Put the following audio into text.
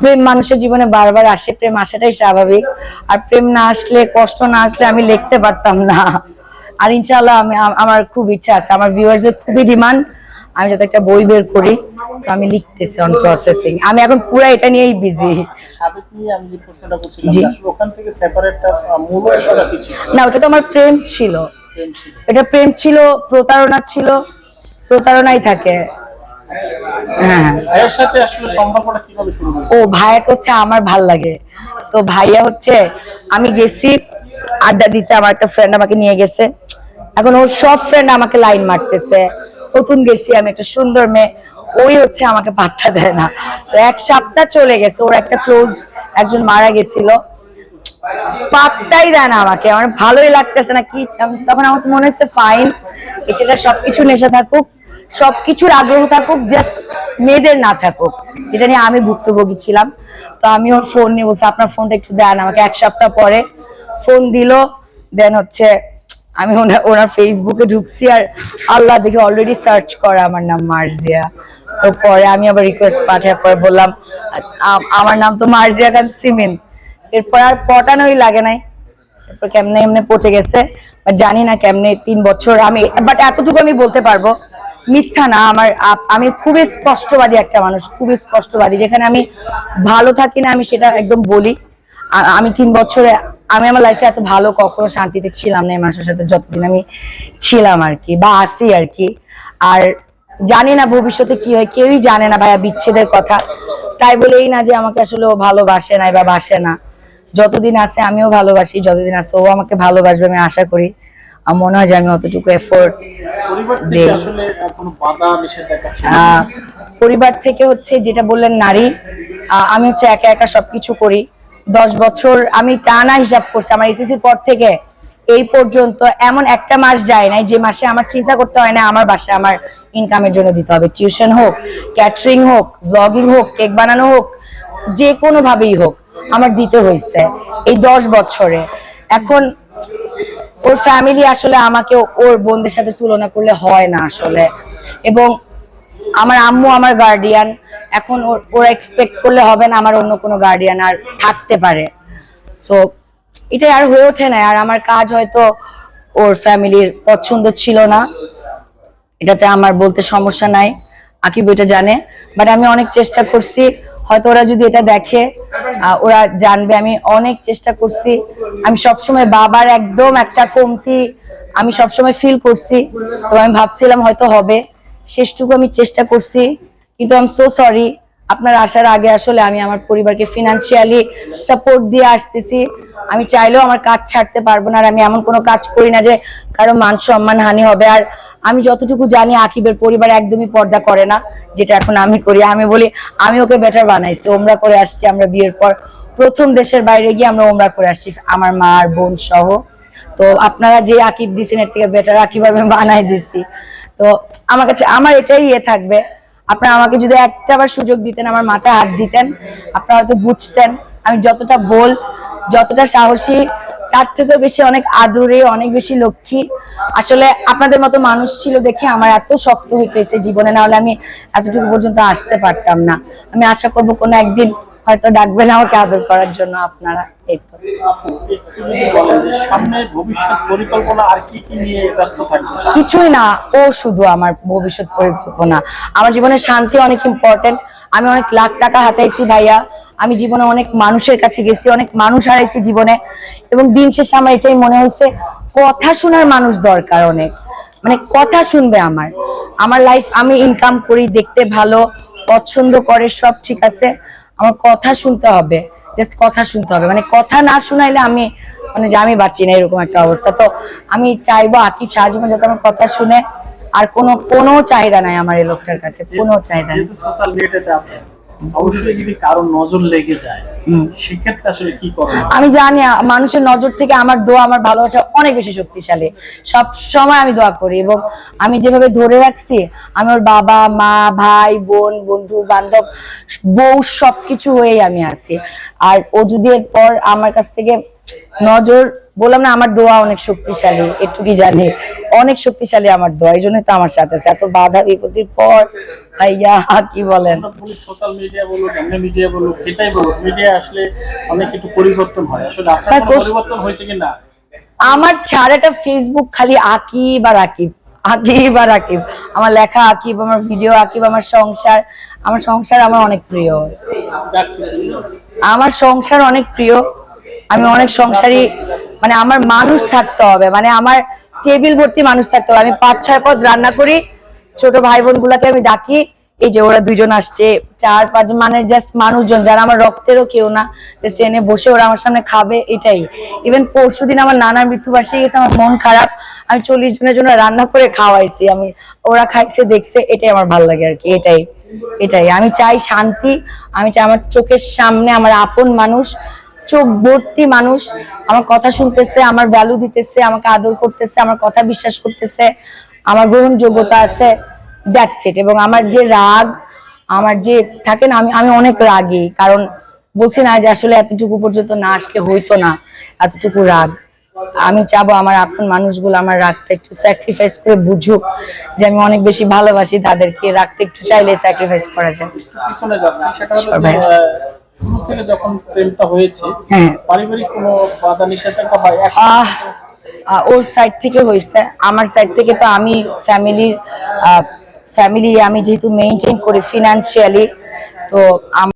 প্রেম মানুষের জীবনে বারবার আসে প্রেম আসাটাই স্বাভাবিক। আর প্রেম না আসলে কষ্ট না আসলে আমি লিখতে পারতাম না। আর ইনশাল্লাহ আমি আমার খুব ইচ্ছা আছে। আমার ভিউয়ার্স এর খুবই ডিমান্ড আমি যাতে একটা বই বের করি। তো আমি লিখতেছি অন প্রসেসিং আমি এখন পুরো এটা নিয়েই বিজি না ওটা তো আমার প্রেম ছিল। এটা প্রেম ছিল প্রতারণা ছিল প্রতারণাই থাকে। ও ভাইয়াকে হচ্ছে আমার ভালো লাগে। তো ভাইয়া হচ্ছে আমি গেছি আড্ডা দিতে আমার একটা ফ্রেন্ড আমাকে নিয়ে গেছে। এখন ওর সব ফ্রেন্ড আমাকে লাইন মারতেছে। নতুন গেছি আমি একটা সুন্দর মেয়ে ওই হচ্ছে আমাকে পাত্তা দেয় না। তো এক সপ্তাহ চলে গেছে ওর একটা ক্লোজ একজন মারা গেছিল। পাত্তাই দেয় না আমাকে আমার ভালোই লাগতেছে না কি তখন আমার মনে হচ্ছে ফাইন এই ছেলেটা সবকিছু নেশা থাকুক সবকিছুর আগ্রহ থাকুক জাস্ট মেয়েদের না থাকুক। যেটা নিয়ে আমি ভুক্তভোগী ছিলাম। তো আমি ওর ফোন নিয়ে বলছি, আপনার ফোনটা একটু দেন আমাকে এক সপ্তাহ পরে। ফোন দিল দেন হচ্ছে আমি ওনার ফেসবুকে ঢুকছি আর আল্লাহ দেখে অলরেডি সার্চ করা আমার নাম মার্জিয়া। তো পরে আমি আবার রিকোয়েস্ট পাঠার পর বললাম আমার নাম তো মার্জিয়া খান সিমিন। এরপর আর পটানোই লাগে নাই। কেমনে এমনে পচে গেছে জানি না কেমনে তিন বছর আমি বাট এতটুকু আমি বলতে পারব। মিথ্যা না, আমার আমি খুবই স্পষ্টবাদী একটা মানুষ, খুবই স্পষ্টবাদী। যেখানে আমি ভালো থাকি না, আমি সেটা একদম বলি। আমি তিন বছরে, আমি আমার লাইফে এত ভালো কখনো শান্তিতে ছিলাম না এই মানুষের সাথে যতদিন আমি ছিলাম আর কি, বা আসি আর কি। আর জানি না ভবিষ্যতে কি হয়, কেউই জানে না ভাইয়া, বিচ্ছেদের কথা। তাই বলেই না যে আমাকে আসলে ও ভালোবাসে না বা বাসে না। যতদিন আছে আমিও ভালোবাসি, যতদিন আছে ও আমাকে ভালোবাসবে আমি আশা করি। আমার মনে হয় যে আমি অতটুকু এফোর্ট পরিবার থেকে পরিবার হচ্ছে যেটা বললেন নারী আমি হচ্ছে একা একা সবকিছু করি। দশ বছর আমি টানা হিসাব করছি আমার এসএসসির পর থেকে এই পর্যন্ত এমন একটা মাস যায় নাই যে মাসে আমার চিন্তা করতে হয় না আমার বাসায় আমার ইনকামের জন্য দিতে হবে। টিউশন হোক ক্যাটারিং হোক ব্লগিং হোক কেক বানানো হোক যে কোনো ভাবেই হোক আমার দিতে হয়েছে এই দশ বছরে। এখন ওর ফ্যামিলি আসলে আমাকে ওর বোনদের সাথে তুলনা করলে হয় না আসলে। এবং আমার আম্মু আমার গার্ডিয়ান এখন ওর- এক্সপেক্ট করলে হবে না আমার অন্য কোনো গার্ডিয়ান আর থাকতে পারে। সো এটা আর হয়ে ওঠে না, আর আমার কাজ হয়তো ওর ফ্যামিলির পছন্দ ছিল না। এটাতে আমার বলতে সমস্যা নাই, আকিব এটা জানে। বাট আমি অনেক চেষ্টা করছি হয়তো ওরা যদি এটা দেখে ওরা জানবে। আমি অনেক চেষ্টা করছি। আমি সবসময় বাবার একদম একটা কমতি আমি সবসময় ফিল করছি। তো আমি ভাবছিলাম হয়তো হবে। শেষটুকু আমি চেষ্টা করছি। কিন্তু আই এম সো সরি আপনার আসার আগে আসলে আমি আমার পরিবারকে ফিনান্সিয়ালি সাপোর্ট দিয়ে আসতেছি। আমি চাইলেও আমার কাজ ছাড়তে পারব না আর আমি এমন কোনো কাজ করি না যে কারও মান সম্মান হানি হবে। আর আমি যতটুকু জানি আকিবের পরিবার একদমই পর্দা করে না, যেটা এখন আমি করি। আমি বলি, আমি ওকে বেটার বানাইছি, ওমরা করে আসছি আমরা বিয়ের পর। প্রথম দেশের বাইরে গিয়ে আমরা ওমরা করে আসছি, আমার মা আর বোন সহ। তো আপনারা যে আকিব দিচ্ছেন এর থেকে বেটার আকিব আমি বানাই দিচ্ছি তো আমার কাছে, আমার এটাই ইয়ে থাকবে। আপনারা আমাকে যদি একটা বার সুযোগ দিতেন, আমার মাথায় হাত দিতেন, আপনারা হয়তো বুঝতেন। আমি যতটা বোল্ড যতটা সাহসী তার থেকে বেশি অনেক আদরে, অনেক বেশি লক্ষ্মী। আসলে আপনাদের মতো মানুষ ছিল দেখে আমার এত শক্ত হইতে হয়েছে জীবনে, না হলে আমি এতটুকু পর্যন্ত আসতে পারতাম না। আমি আশা করব কোনো একদিন হয়তো ডাকবেন আমাকে আদর করার জন্য আপনারা কিছুই না, ও শুধু আমার ভবিষ্যৎ পরিকল্পনা। আমার জীবনে শান্তি অনেক ইম্পর্টেন্ট আমি অনেক লাখ টাকা হাতাইছি ভাইয়া। আমি জীবনে অনেক মানুষের কাছে গেছি, অনেক মানুষ হারাইছি জীবনে। এবং দিন শেষে আমার এটাই মনে হয়েছে, কথা শোনার মানুষ দরকার অনেক। মানে কথা শুনবে আমার। আমার লাইফ আমি ইনকাম করি, দেখতে ভালো, পছন্দ করে, সব ঠিক আছে। আমার কথা শুনতে হবে জাস্ট কথা শুনতে হবে। মানে কথা না শুনাইলে আমি মানে যে আমি বাঁচি না, এরকম একটা অবস্থা। তো আমি চাইব আকিব সাহায্য যাতে আমার কথা শুনে আর কোনো কোনো চাহিদা নাই আমার এই লোকটার কাছে কোনো চাহিদা নেই। যেহেতু সোশ্যাল মিডিয়াতে আছে অবশ্যই যদি কারও নজর লেগে যায় সেক্ষেত্রে আসলে কি করবেন আমি জানি মানুষের নজর থেকে আমার দোয়া আমার ভালোবাসা অনেক বেশি শক্তিশালী। সব সময় আমি দোয়া করি এবং আমি যেভাবে ধরে রাখছি আমি ওর বাবা মা ভাই বোন বন্ধু বান্ধব বউ সবকিছু হয়েই আমি আছি। আর ও যদি এরপর আমার কাছ থেকে নজর বললাম না আমার দোয়া অনেক শক্তিশালী একটু কি জানি। অনেক শক্তিশালী আমার দোয়া এই জন্যই তো আমার সাথে আছে। এত বাধা বিপত্তির পর ভাইয়া কি বলেন? সোশ্যাল মিডিয়া বলুক অন্য মিডিয়া বলুক যেটাই বলুক মিডিয়া আসলে অনেক একটু পরিবর্তন হয়। আসলে আপনার কোনো সোশ- পরিবর্তন হয়েছে কি না আমার ছাড়াটা ফেসবুক খালি আকিব আর আকিব। আকিব আর আকিব। আমার লেখা আকিব আমার ভিডিও আকিব আমার সংসার আমার সংসার আমার অনেক প্রিয়। আমার সংসার অনেক প্রিয়। আমি অনেক সংসারই মানে আমার মানুষ থাকতে হবে মানে আমার টেবিল ভর্তি মানুষ থাকতে হবে। আমি পাঁচ, ছয় পদ রান্না করি, ছোট ভাই বোন গুলাকে আমি ডাকি। এই যে ওরা দুজন আসছে, চার, পাঁচ মানে জাস্ট মানুষজন, যারা আমার রক্তেরও কেউ না ট্রেনে বসে ওরা আমার সামনে খাবে, এটাই। ইভেন পরশু দিন আমার নানার মৃত্যুবার্ষিকী গেছে আমার মন খারাপ। আমি চল্লিশ জনের জন্য রান্না করে খাওয়াইছি, আমি, ওরা খাইছে, দেখছে, এটাই আমার ভালো লাগে আর কি, এটাই এটাই। আমি চাই শান্তি, আমি চাই আমার চোখের সামনে আমার আপন মানুষ চোখ ভর্তি মানুষ আমার কথা শুনতেছে আমার ভ্যালু দিতেছে আমাকে আদর করতেছে আমার কথা বিশ্বাস করতেছে আমার গ্রহণযোগ্যতা আছে দ্যাটস ইট এবং আমার যে রাগ আমার যে থাকে না আমি আমি অনেক রাগী কারণ বলছি না যে আসলে এতটুকু পর্যন্ত না আসলে হইতো না এতটুকু রাগ। আমি চাবো আমার আপন মানুষগুলো আমার রাগটা একটু স্যাক্রিফাইস করে বুঝুক যে আমি অনেক বেশি ভালোবাসি তাদেরকে রাগটা একটু চাইলে স্যাক্রিফাইস করা যায়। শুরু থেকে যখন প্রেমটা হয়েছে হ্যাঁ। পারিবারিক কোনো বাধা নিষেধাজ্ঞা বা ওর সাইড থেকে হয়েছে আমার সাইড থেকে তো আমি ফ্যামিলির ফ্যামিলি আমি যেহেতু মেনটেন করি ফিনান্সিয়ালি তো